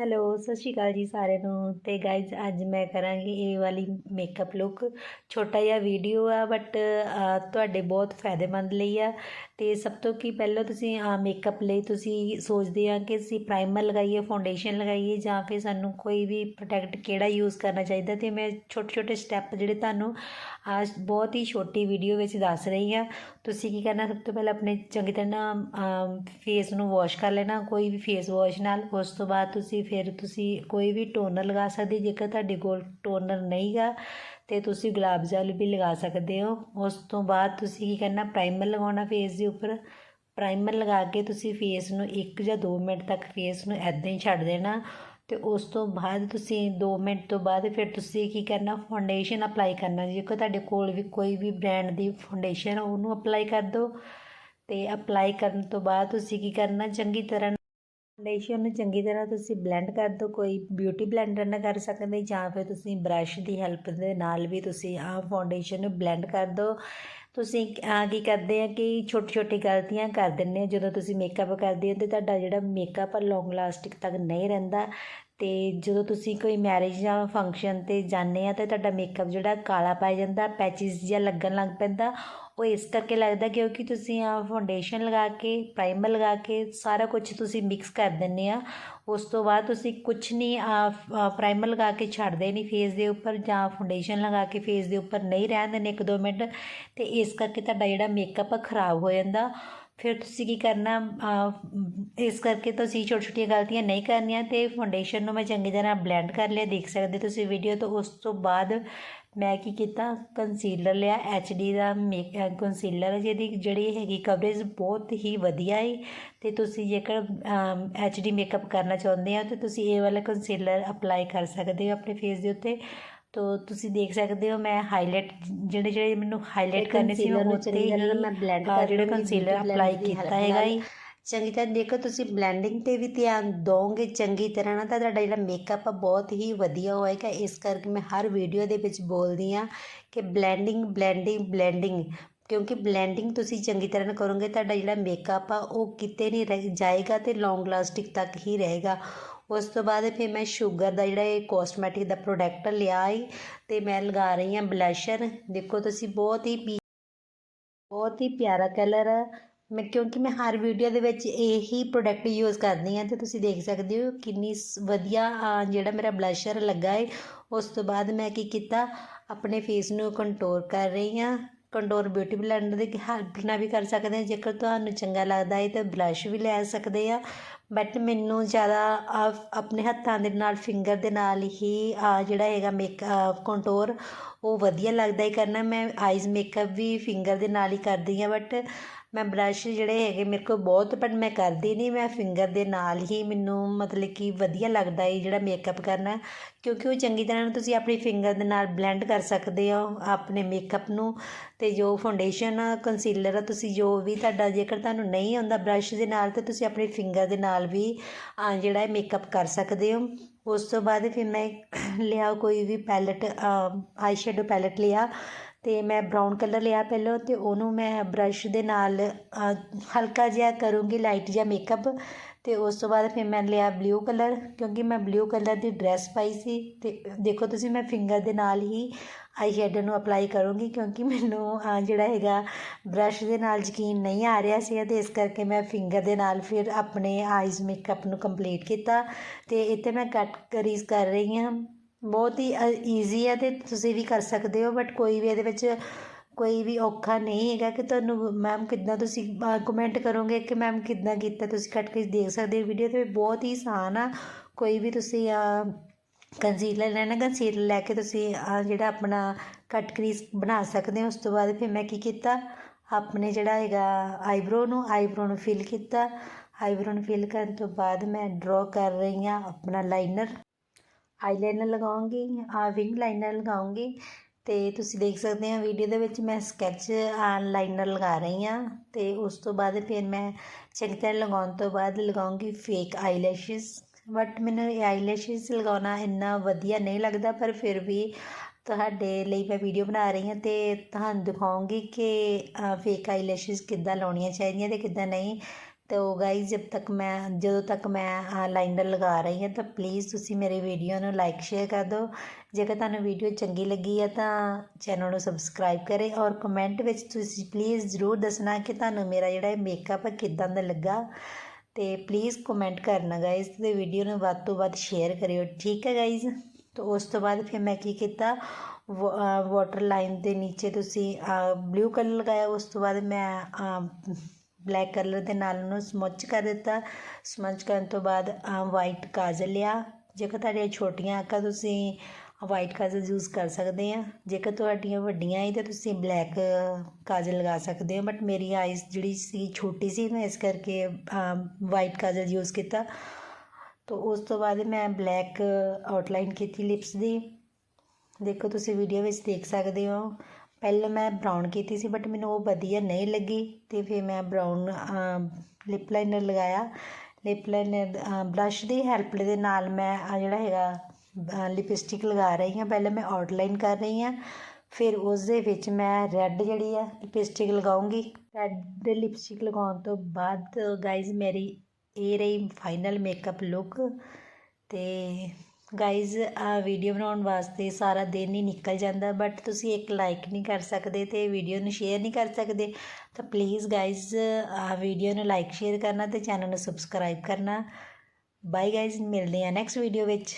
Hello, ਸਤਿ ਸ਼੍ਰੀ ਅਕਾਲ ਜੀ ਸਾਰਿਆਂ ਨੂੰ। ਤੇ ਗਾਇਜ਼ ਅੱਜ ਮੈਂ ਕਰਾਂਗੀ ਇਹ ਵਾਲੀ ਮੇਕਅਪ ਲੁੱਕ ਛੋਟਾ ਜਿਹਾ ਵੀਡੀਓ ਆ ਬਟ ਤੁਹਾਡੇ ਬਹੁਤ ਫਾਇਦੇਮੰਦ ਲਈ ਆ। ਤੇ ਸਭ ਤੋਂ ਕੀ ਪਹਿਲਾਂ ਤੁਸੀਂ ਮੇਕਅਪ ਲਈ ਤੁਸੀਂ ਸੋਚਦੇ ਆ ਕਿ ਅਸੀਂ ਪ੍ਰਾਈਮਰ ਲਗਾਈਏ ਫਾਊਂਡੇਸ਼ਨ ਲਗਾਈਏ, ਜਾਂ ਫਿਰ ਸਾਨੂੰ ਕੋਈ ਵੀ ਪ੍ਰੋਡਕਟ ਕਿਹੜਾ ਯੂਜ਼ ਕਰਨਾ ਚਾਹੀਦਾ। ਤੇ ਮੈਂ ਛੋਟੇ ਛੋਟੇ ਸਟੈਪ ਜਿਹੜੇ ਤੁਹਾਨੂੰ ਅੱਜ ਬਹੁਤ ਹੀ ਛੋਟੀ ਵੀਡੀਓ ਵਿੱਚ ਦੱਸ ਰਹੀ ਆ। ਤੁਸੀਂ ਕੀ ਕਰਨਾ, ਸਭ ਤੋਂ ਪਹਿਲਾਂ ਆਪਣੇ ਚੰਗੀ ਤਰ੍ਹਾਂ ਫੇਸ ਨੂੰ ਵਾਸ਼ ਕਰ ਲੈਣਾ, ਕੋਈ ਵੀ ਫੇਸ ਵਾਸ਼ ਨਾਲ। ਉਸ ਤੋਂ ਬਾਅਦ ਤੁਸੀਂ ਫਿਰ ਤੁਸੀਂ ਕੋਈ ਵੀ ਟੋਨਰ ਲਗਾ ਸਕਦੇ, ਜੇਕਰ ਤੁਹਾਡੇ ਕੋਲ ਟੋਨਰ ਨਹੀਂਗਾ ਤੇ ਤੁਸੀਂ ਗੁਲਾਬ ਜਲ ਵੀ ਲਗਾ ਸਕਦੇ ਹੋ। ਉਸ ਤੋਂ ਬਾਅਦ ਤੁਸੀਂ ਕੀ ਕਰਨਾ ਪ੍ਰਾਈਮਰ ਲਗਾਉਣਾ ਫੇਸ ਦੇ ਉੱਪਰ। ਪ੍ਰਾਈਮਰ ਲਗਾ ਕੇ ਤੁਸੀਂ ਫੇਸ ਨੂੰ 1 ਜਾਂ 2 ਮਿੰਟ ਤੱਕ ਫੇਸ ਨੂੰ ਐਦਾਂ ਹੀ ਛੱਡ ਦੇਣਾ। ਤੇ ਉਸ ਤੋਂ ਬਾਅਦ ਤੁਸੀਂ 2 ਮਿੰਟ ਤੋਂ ਬਾਅਦ ਫਿਰ ਤੁਸੀਂ ਕੀ ਕਰਨਾ ਫਾਊਂਡੇਸ਼ਨ ਅਪਲਾਈ ਕਰਨਾ। ਜੇਕਰ ਤੁਹਾਡੇ ਕੋਲ ਵੀ ਕੋਈ ਵੀ ਬ੍ਰਾਂਡ ਦੀ ਫਾਊਂਡੇਸ਼ਨ ਉਹਨੂੰ ਅਪਲਾਈ ਕਰ ਦਿਓ ਤੇ ਅਪਲਾਈ ਕਰਨ ਤੋਂ ਬਾਅਦ ਤੁਸੀਂ ਕੀ ਕਰਨਾ, ਚੰਗੀ ਤਰ੍ਹਾਂ ਫਾਊਂਡੇਸ਼ਨ ਨੂੰ ਚੰਗੀ ਤਰ੍ਹਾਂ ਤੁਸੀਂ ਬਲੈਂਡ ਕਰ ਦਿਓ। ਕੋਈ ਬਿਊਟੀ ਬਲੈਂਡਰ ਨਾਲ ਕਰ ਸਕਦੇ ਜਾਂ ਫਿਰ ਤੁਸੀਂ ਬ੍ਰਸ਼ ਦੀ ਹੈਲਪ ਦੇ ਨਾਲ ਵੀ ਤੁਸੀਂ ਆਹ ਫਾਊਂਡੇਸ਼ਨ ਨੂੰ ਬਲੈਂਡ ਕਰ ਦਿਓ। ਤੁਸੀਂ ਕੀ ਕਰਦੇ ਆ ਕਿ ਛੋਟੀ ਛੋਟੀ ਗਲਤੀਆਂ ਕਰ ਦਿੰਦੇ ਆ। ਜਦੋਂ ਤੁਸੀਂ ਮੇਕਅਪ ਕਰਦੇ ਹੋ ਤੇ ਤੁਹਾਡਾ ਜਿਹੜਾ ਮੇਕਅਪ ਆ ਲੌਂਗ ਲਾਸਟਿਕ ਤੱਕ ਨਹੀਂ ਰਹਿੰਦਾ। ਅਤੇ ਜਦੋਂ ਤੁਸੀਂ ਕੋਈ ਮੈਰਿਜ ਜਾਂ ਫੰਕਸ਼ਨ ਤੇ ਜਾਂਦੇ ਆ, ਤਾਂ ਤੁਹਾਡਾ ਮੇਕਅਪ ਜਿਹੜਾ ਕਾਲਾ ਪੈ ਜਾਂਦਾ ਪੈਚਿਸ ਜਿਹਾ ਲੱਗਣ ਲੱਗ ਪੈਂਦਾ, ਉਹ ਇਸ ਕਰਕੇ ਲੱਗਦਾ ਕਿਉਂਕਿ ਤੁਸੀਂ ਆ ਫਾਊਂਡੇਸ਼ਨ ਲਗਾ ਕੇ ਪ੍ਰਾਈਮਰ ਲਗਾ ਕੇ ਸਾਰਾ ਕੁਝ ਤੁਸੀਂ ਮਿਕਸ ਕਰ ਦਿੰਦੇ ਆ। ਉਸ ਤੋਂ ਬਾਅਦ ਤੁਸੀਂ ਕੁਝ ਨਹੀਂ ਪ੍ਰਾਈਮਰ ਲਗਾ ਕੇ ਛੱਡਦੇ ਨਹੀਂ ਫੇਸ ਦੇ ਉੱਪਰ ਜਾਂ ਫਾਊਂਡੇਸ਼ਨ ਲਗਾ ਕੇ ਫੇਸ ਦੇ ਉੱਪਰ ਨਹੀਂ ਰਹਿਣ ਦਿੰਦੇ ਇੱਕ ਦੋ ਮਿੰਟ, ਤੇ ਇਸ ਕਰਕੇ ਤੁਹਾਡਾ ਜਿਹੜਾ ਮੇਕਅਪ ਖਰਾਬ ਹੋ ਜਾਂਦਾ। ਫਿਰ ਤੁਸੀਂ ਕੀ ਕਰਨਾ? ਇਸ ਕਰਕੇ ਤੁਸੀਂ ਛੋਟੀ ਛੋਟੀਆਂ ਗਲਤੀਆਂ ਨਹੀਂ ਕਰਨੀਆਂ ਤੇ ਫਾਊਂਡੇਸ਼ਨ ਨੂੰ ਮੈਂ ਚੰਗੀ ਤਰ੍ਹਾਂ ਬਲੈਂਡ ਕਰ ਲਿਆ। ਦੇਖ ਸਕਦੇ ਤੁਸੀਂ ਵੀਡੀਓ ਤੋਂ। ਉਸ ਤੋਂ ਬਾਅਦ ਮੈਂ ਕੀ ਕੀਤਾ? ਕੰਸੀਲਰ ਲਿਆ। ਡੀ ਦਾ ਮੇਕ ਕੰਸੀਲਰ ਜਿਹਦੀ ਜਿਹੜੀ ਹੈਗੀ ਕਵਰੇਜ ਬਹੁਤ ਹੀ ਵਧੀਆ ਹੈ ਤੇ ਤੁਸੀਂ ਜੇਕਰ ਡੀ ਮੇਕਅਪ ਕਰਨਾ ਚਾਹੁੰਦੇ ਆ ਤਾਂ ਤੁਸੀਂ ਇਹ ਵਾਲਾ ਕੰਸੀਲਰ ਅਪਲਾਈ ਕਰ ਸਕਦੇ ਹੋ ਆਪਣੇ ਫੇਸ ਦੇ ਉੱਤੇ। ਤੋ ਤੁਸੀਂ ਦੇਖ ਸਕਦੇ ਹੋ ਮੈਂ ਹਾਈਲਾਈਟ ਜਿਹੜੇ ਜਿਹੜੇ ਮੈਨੂੰ ਹਾਈਲਾਈਟ ਕਰਨੇ ਸੀ ਉਹ ਉੱਤੇ ਹੀ ਮੈਂ ਬਲੈਂਡ ਕਰ ਜਿਹੜੇ ਕੰਸੀਲਰ ਅਪਲਾਈ ਕੀਤਾ ਹੈਗਾ ਹੀ ਚੰਗੀ ਤਰ੍ਹਾਂ ਦੇਖੋ ਤੁਸੀਂ ਬਲੈਂਡਿੰਗ ਤੇ ਵੀ ਧਿਆਨ ਦੋਗੇ ਚੰਗੀ ਤਰ੍ਹਾਂ ਨਾਲ ਤਾਂ ਤੁਹਾਡਾ ਜਿਹੜਾ ਮੇਕਅਪ ਆ ਬਹੁਤ ਹੀ ਵਧੀਆ ਹੋਏਗਾ। ਇਸ ਕਰਕੇ ਮੈਂ ਹਰ ਵੀਡੀਓ ਦੇ ਵਿੱਚ ਬੋਲਦੀ ਆ ਕਿ ਬਲੈਂਡਿੰਗ ਬਲੈਂਡਿੰਗ ਬਲੈਂਡਿੰਗ ਕਿਉਂਕਿ ਬਲੈਂਡਿੰਗ ਤੁਸੀਂ ਚੰਗੀ ਤਰ੍ਹਾਂ ਕਰੋਗੇ ਤੁਹਾਡਾ ਜਿਹੜਾ ਮੇਕਅਪ ਆ ਉਹ ਕਿਤੇ ਨਹੀਂ ਰਹਿ ਜਾਏਗਾ ਤੇ ਲੌਂਗ ਲਾਸਟਿਕ ਤੱਕ ਹੀ ਰਹੇਗਾ। ਉਸ ਤੋਂ ਬਾਅਦ ਫਿਰ ਮੈਂ ਸ਼ੂਗਰ ਦਾ ਜਿਹੜਾ ਇਹ ਕੋਸਮੈਟਿਕ ਦਾ ਪ੍ਰੋਡਕਟ ਲਿਆ ਹੈ ਤੇ ਮੈਂ ਲਗਾ ਰਹੀ ਹਾਂ ਬਲਸ਼ਰ ਦੇਖੋ ਤੁਸੀਂ ਬਹੁਤ ਹੀ ਬਹੁਤ ਹੀ ਪਿਆਰਾ ਕਲਰ ਹੈ ਮੈਂ ਕਿਉਂਕਿ ਮੈਂ ਹਰ ਵੀਡੀਓ ਦੇ ਵਿੱਚ ਇਹੀ ਪ੍ਰੋਡਕਟ ਯੂਜ਼ ਕਰਦੀ ਹਾਂ ਤੇ ਤੁਸੀਂ ਦੇਖ ਸਕਦੇ ਹੋ ਕਿੰਨੀ ਵਧੀਆ ਜਿਹੜਾ ਮੇਰਾ ਬਲਸ਼ਰ ਲੱਗਾ ਹੈ ਉਸ ਤੋਂ ਬਾਅਦ ਮੈਂ ਕੀ ਕੀਤਾ, ਆਪਣੇ ਫੇਸ ਨੂੰ ਕੰਟੋਰ ਕਰ ਰਹੀ ਹਾਂ। ਕੰਟੋਰ ਬਿਊਟੀ ਬਲੈਂਡਰ ਦੀ ਹੈਲਪ ਨਾਲ ਵੀ ਕਰ ਸਕਦੇ ਹਾਂ। ਜੇਕਰ ਤੁਹਾਨੂੰ ਚੰਗਾ ਲੱਗਦਾ ਹੈ ਤਾਂ ਬਲਸ਼ ਵੀ ਲੈ ਸਕਦੇ ਆ ਬਟ ਮੈਨੂੰ ਜ਼ਿਆਦਾ ਆਪਣੇ ਹੱਥਾਂ ਦੇ ਨਾਲ ਫਿੰਗਰ ਦੇ ਨਾਲ ਹੀ ਆ ਜਿਹੜਾ ਹੈਗਾ ਮੇਕ ਕੰਟੋਰ ਉਹ ਵਧੀਆ ਲੱਗਦਾ ਹੈ ਕਰਨਾ। ਮੈਂ ਆਈਜ਼ ਮੇਕਅਪ ਵੀ ਫਿੰਗਰ ਦੇ ਨਾਲ ਹੀ ਕਰਦੀ ਹਾਂ। ਬਟ ਮੈਂ ਬਰੱਸ਼ ਜਿਹੜੇ ਹੈਗੇ ਮੇਰੇ ਕੋਲ ਬਹੁਤ ਪਰ ਮੈਂ ਕਰਦੀ ਨਹੀਂ ਮੈਂ ਫਿੰਗਰ ਦੇ ਨਾਲ ਹੀ ਮੈਨੂੰ ਮਤਲਬ ਕਿ ਵਧੀਆ ਲੱਗਦਾ ਹੈ ਜਿਹੜਾ ਮੇਕਅਪ ਕਰਨਾ, ਕਿਉਂਕਿ ਉਹ ਚੰਗੀ ਤਰ੍ਹਾਂ ਤੁਸੀਂ ਆਪਣੀ ਫਿੰਗਰ ਦੇ ਨਾਲ ਬਲੈਂਡ ਕਰ ਸਕਦੇ ਹੋ ਆਪਣੇ ਮੇਕਅਪ ਨੂੰ, ਤੇ ਜੋ ਫਾਊਂਡੇਸ਼ਨ ਆ ਕੰਸੀਲਰ ਆ, ਤੁਸੀਂ ਜੋ ਵੀ ਤੁਹਾਡਾ ਜੇਕਰ ਤੁਹਾਨੂੰ ਨਹੀਂ ਆਉਂਦਾ ਬਰੱਸ਼ ਦੇ ਨਾਲ, ਤਾਂ ਤੁਸੀਂ ਆਪਣੀ ਫਿੰਗਰ ਦੇ ਨਾਲ ਵੀ ਜਿਹੜਾ ਹੈ ਮੇਕਅਪ ਕਰ ਸਕਦੇ ਹੋ। ਉਸ ਤੋਂ ਬਾਅਦ ਫਿਰ ਮੈਂ ਲਿਆ ਕੋਈ ਵੀ ਪੈਲਟ ਆਈ ਸ਼ੈਡੋ ਪੈਲਟ ਲਿਆ ਅਤੇ ਮੈਂ ਬਰਾਊਨ ਕਲਰ ਲਿਆ ਪਹਿਲਾਂ ਅਤੇ ਉਹਨੂੰ ਮੈਂ ਬਰੱਸ਼ ਦੇ ਨਾਲ ਹਲਕਾ ਜਿਹਾ ਕਰੂੰਗੀ ਲਾਈਟ ਜਿਹਾ ਮੇਕਅਪ ਅਤੇ ਉਸ ਤੋਂ ਬਾਅਦ ਫਿਰ ਮੈਂ ਲਿਆ ਬਲਿਊ ਕਲਰ ਕਿਉਂਕਿ ਮੈਂ ਬਲਿਊ ਕਲਰ ਦੀ ਡਰੈਸ ਪਾਈ ਸੀ ਅਤੇ ਦੇਖੋ ਤੁਸੀਂ ਮੈਂ ਫਿੰਗਰ ਦੇ ਨਾਲ ਹੀ ਆਈ ਸ਼ੈਡੋ ਨੂੰ ਅਪਲਾਈ ਕਰੂੰਗੀ ਕਿਉਂਕਿ ਮੈਨੂੰ ਜਿਹੜਾ ਹੈਗਾ ਬਰੱਸ਼ ਦੇ ਨਾਲ ਯਕੀਨ ਨਹੀਂ ਆ ਰਿਹਾ ਸੀ ਅਤੇ ਇਸ ਕਰਕੇ ਮੈਂ ਫਿੰਗਰ ਦੇ ਨਾਲ ਫਿਰ ਆਪਣੇ ਆਈਜ਼ ਮੇਕਅਪ ਨੂੰ ਕੰਪਲੀਟ ਕੀਤਾ ਤੇ ਇੱਥੇ ਮੈਂ ਕੱਟ ਕਰੀਜ਼ ਕਰ ਰਹੀ ਹਾਂ। ਬਹੁਤ ਹੀ ਈਜ਼ੀ ਹੈ ਅਤੇ ਤੁਸੀਂ ਵੀ ਕਰ ਸਕਦੇ ਹੋ ਬਟ ਕੋਈ ਵੀ ਇਹਦੇ ਵਿੱਚ ਕੋਈ ਵੀ ਔਖਾ ਨਹੀਂ ਹੈਗਾ ਕਿ ਤੁਹਾਨੂੰ ਮੈਮ ਕਿੱਦਾਂ ਤੁਸੀਂ ਕਮੈਂਟ ਕਰੋਗੇ ਕਿ ਮੈਮ ਕਿੱਦਾਂ ਕੀਤਾ, ਤੁਸੀਂ ਕੱਟ ਕੇ ਦੇਖ ਸਕਦੇ ਹੋ ਵੀਡੀਓ ਤੇ, ਬਹੁਤ ਹੀ ਆਸਾਨ ਆ। ਕੋਈ ਵੀ ਤੁਸੀਂ ਕੰਸੀਲਰ ਲੈਣਾ ਕੰਸੀਲਰ ਲੈ ਕੇ ਤੁਸੀਂ ਜਿਹੜਾ ਆਪਣਾ ਕੱਟ ਕਰੀਸ ਬਣਾ ਸਕਦੇ ਹੋ, ਉਸ ਤੋਂ ਬਾਅਦ ਫਿਰ ਮੈਂ ਕੀ ਕੀਤਾ, ਆਪਣੇ ਜਿਹੜਾ ਹੈਗਾ ਆਈਬ੍ਰੋ ਨੂੰ ਆਈਬ੍ਰੋ ਨੂੰ ਫਿਲ ਕੀਤਾ। ਆਈਬ੍ਰੋ ਨੂੰ ਫਿਲ ਕਰਨ ਤੋਂ ਬਾਅਦ ਮੈਂ ਡਰਾ ਕਰ ਰਹੀ ਹਾਂ ਆਪਣਾ ਲਾਈਨਰ ਆਈਲਾਈਨਰ ਲਗਾਉਂਗੀ, ਆ ਵਿੰਗ ਲਾਈਨਰ ਲਗਾਉਂਗੀ ਤੇ ਤੁਸੀਂ ਦੇਖ ਸਕਦੇ ਹੋ ਵੀਡੀਓ ਦੇ ਵਿੱਚ ਮੈਂ ਸਕੈਚ ਲਾਈਨਰ ਲਗਾ ਰਹੀ ਹਾਂ ਤੇ ਉਸ ਤੋਂ ਬਾਅਦ ਫਿਰ ਮੈਂ ਚੰਗੀ ਤਰ੍ਹਾਂ ਲਗਾਉਣ ਤੋਂ ਬਾਅਦ ਲਗਾਉਂਗੀ ਫੇਕ ਆਈਲੈਸ਼ਸ ਬਟ ਮੈਨੂੰ ਇਹ ਆਈਲੈਸ਼ਸ ਲਗਾਉਣਾ ਇੰਨਾ ਵਧੀਆ ਨਹੀਂ ਲੱਗਦਾ ਪਰ ਫਿਰ ਵੀ ਤੁਹਾਡੇ ਲਈ ਮੈਂ ਵੀਡੀਓ ਬਣਾ ਰਹੀ ਹਾਂ ਤੇ ਤੁਹਾਨੂੰ ਦਿਖਾਉਂਗੀ ਕਿ ਫੇਕ ਆਈਲੈਸ਼ਸ ਕਿੱਦਾਂ ਲਾਉਣੀਆਂ ਚਾਹੀਦੀਆਂ ਤੇ ਕਿੱਦਾਂ ਨਹੀਂ। ਤੋ ਗਾਈਜ਼ ਜਬ ਤੱਕ ਮੈਂ, ਜਦੋਂ ਤੱਕ ਮੈਂ ਲਾਈਨਰ ਲਗਾ ਰਹੀ ਹਾਂ ਤਾਂ ਪਲੀਜ਼ ਤੁਸੀਂ ਮੇਰੇ ਵੀਡੀਓ ਨੂੰ ਲਾਈਕ ਸ਼ੇਅਰ ਕਰ ਦਿਓ। ਜੇਕਰ ਤੁਹਾਨੂੰ ਵੀਡੀਓ ਚੰਗੀ ਲੱਗੀ ਹੈ ਤਾਂ ਚੈਨਲ ਨੂੰ ਸਬਸਕ੍ਰਾਈਬ ਕਰੇ ਔਰ ਕਮੈਂਟ ਵਿੱਚ ਤੁਸੀਂ ਪਲੀਜ਼ ਜ਼ਰੂਰ ਦੱਸਣਾ ਕਿ ਤੁਹਾਨੂੰ ਮੇਰਾ ਜਿਹੜਾ ਮੇਕਅਪ ਹੈ ਕਿਦਾਂ ਦਾ ਲੱਗਾ। ਤੇ ਪਲੀਜ਼ ਕਮੈਂਟ ਕਰਨਾ ਗਾਈਜ਼ ਤੇ ਵੀਡੀਓ ਨੂੰ ਵੱਧ ਤੋਂ ਵੱਧ ਸ਼ੇਅਰ ਕਰਿਓ, ਠੀਕ ਹੈ ਗਾਈਜ਼ ਤੋ ਉਸ ਤੋਂ ਬਾਅਦ ਫਿਰ ਮੈਂ ਕੀ ਕੀਤਾ ਵਾਟਰ ਲਾਈਨ ਦੇ ਨੀਚੇ ਤੁਸੀਂ ਬਲੂ ਕਲਰ ਲਗਾਇਆ, ਉਸ ਤੋਂ ਬਾਅਦ ਮੈਂ ਬਲੈਕ ਕਲਰ ਦੇ ਨਾਲ ਉਹਨੂੰ ਸਮੁੱਚ ਕਰ ਦਿੱਤਾ। ਸਮੁੱਚ ਕਰਨ ਤੋਂ ਬਾਅਦ ਵਾਈਟ ਕਾਜਲ ਲਿਆ। ਜੇਕਰ ਤੁਹਾਡੀਆਂ ਛੋਟੀਆਂ ਅੱਖਾਂ ਤੁਸੀਂ ਵਾਈਟ ਕਾਜਲ ਯੂਜ਼ ਕਰ ਸਕਦੇ ਆ। ਜੇਕਰ ਤੁਹਾਡੀਆਂ ਵੱਡੀਆਂ ਹੀ ਤਾਂ ਤੁਸੀਂ ਬਲੈਕ ਕਾਜਲ ਲਗਾ ਸਕਦੇ ਹੋ। ਬਟ ਮੇਰੀ ਆਈਜ਼ ਜਿਹੜੀ ਸੀ, ਛੋਟੀ ਸੀ ਮੈਂ ਇਸ ਕਰਕੇ ਵਾਈਟ ਕਾਜਲ ਯੂਜ਼ ਕੀਤਾ। ਤਾਂ ਉਸ ਤੋਂ ਬਾਅਦ ਮੈਂ ਬਲੈਕ ਆਊਟਲਾਈਨ ਕੀਤੀ ਲਿਪਸ ਦੀ। ਦੇਖੋ ਤੁਸੀਂ ਵੀਡੀਓ ਵਿੱਚ ਦੇਖ ਸਕਦੇ ਹੋ। ਪਹਿਲਾਂ ਮੈਂ ਬਰਾਊਨ ਕੀਤੀ ਸੀ ਬਟ ਮੈਨੂੰ ਉਹ ਵਧੀਆ ਨਹੀਂ ਲੱਗੀ ਤੇ ਫਿਰ ਮੈਂ ਬਰਾਊਨ ਲਿਪ ਲਾਈਨਰ ਲਗਾਇਆ। ਲਿਪ ਲਾਈਨਰ ਬਲਸ਼ ਦੀ ਹੈਲਪ ਦੇ ਨਾਲ ਮੈਂ ਆ ਜਿਹੜਾ ਹੈਗਾ ਲਿਪਸਟਿਕ ਲਗਾ ਰਹੀ ਹਾਂ। ਪਹਿਲਾਂ ਮੈਂ ਆਊਟਲਾਈਨ ਕਰ ਰਹੀ ਹਾਂ, ਫਿਰ ਉਸ ਦੇ ਵਿੱਚ ਮੈਂ ਰੈੱਡ ਜਿਹੜੀ ਆ ਲਿਪਸਟਿਕ ਲਗਾਉਂਗੀ। ਰੈੱਡ ਲਿਪਸਟਿਕ ਲਗਾਉਣ ਤੋਂ ਬਾਅਦ ਗਾਇਜ਼ ਮੇਰੀ ਇਹ ਰਹੀ ਫਾਈਨਲ ਮੇਕਅਪ ਲੁੱਕ ਤੇ ਗਾਇਜ਼ ਆ ਵੀਡੀਓ ਬਣਾਉਣ ਵਾਸਤੇ ਸਾਰਾ ਦਿਨ ਹੀ ਨਿਕਲ ਜਾਂਦਾ ਬਟ ਤੁਸੀਂ ਇੱਕ ਲਾਈਕ ਨਹੀਂ ਕਰ ਸਕਦੇ ਤੇ ਵੀਡੀਓ ਨੂੰ ਸ਼ੇਅਰ ਨਹੀਂ ਕਰ ਸਕਦੇ, ਤਾਂ ਪਲੀਜ਼ ਗਾਇਜ਼ ਆ ਵੀਡੀਓ ਨੂੰ ਲਾਈਕ ਸ਼ੇਅਰ ਕਰਨਾ ਤੇ ਚੈਨਲ ਨੂੰ ਸਬਸਕ੍ਰਾਈਬ ਕਰਨਾ। ਬਾਏ ਗਾਇਜ਼ ਮਿਲਦੇ ਆ ਨੈਕਸਟ ਵੀਡੀਓ ਵਿੱਚ।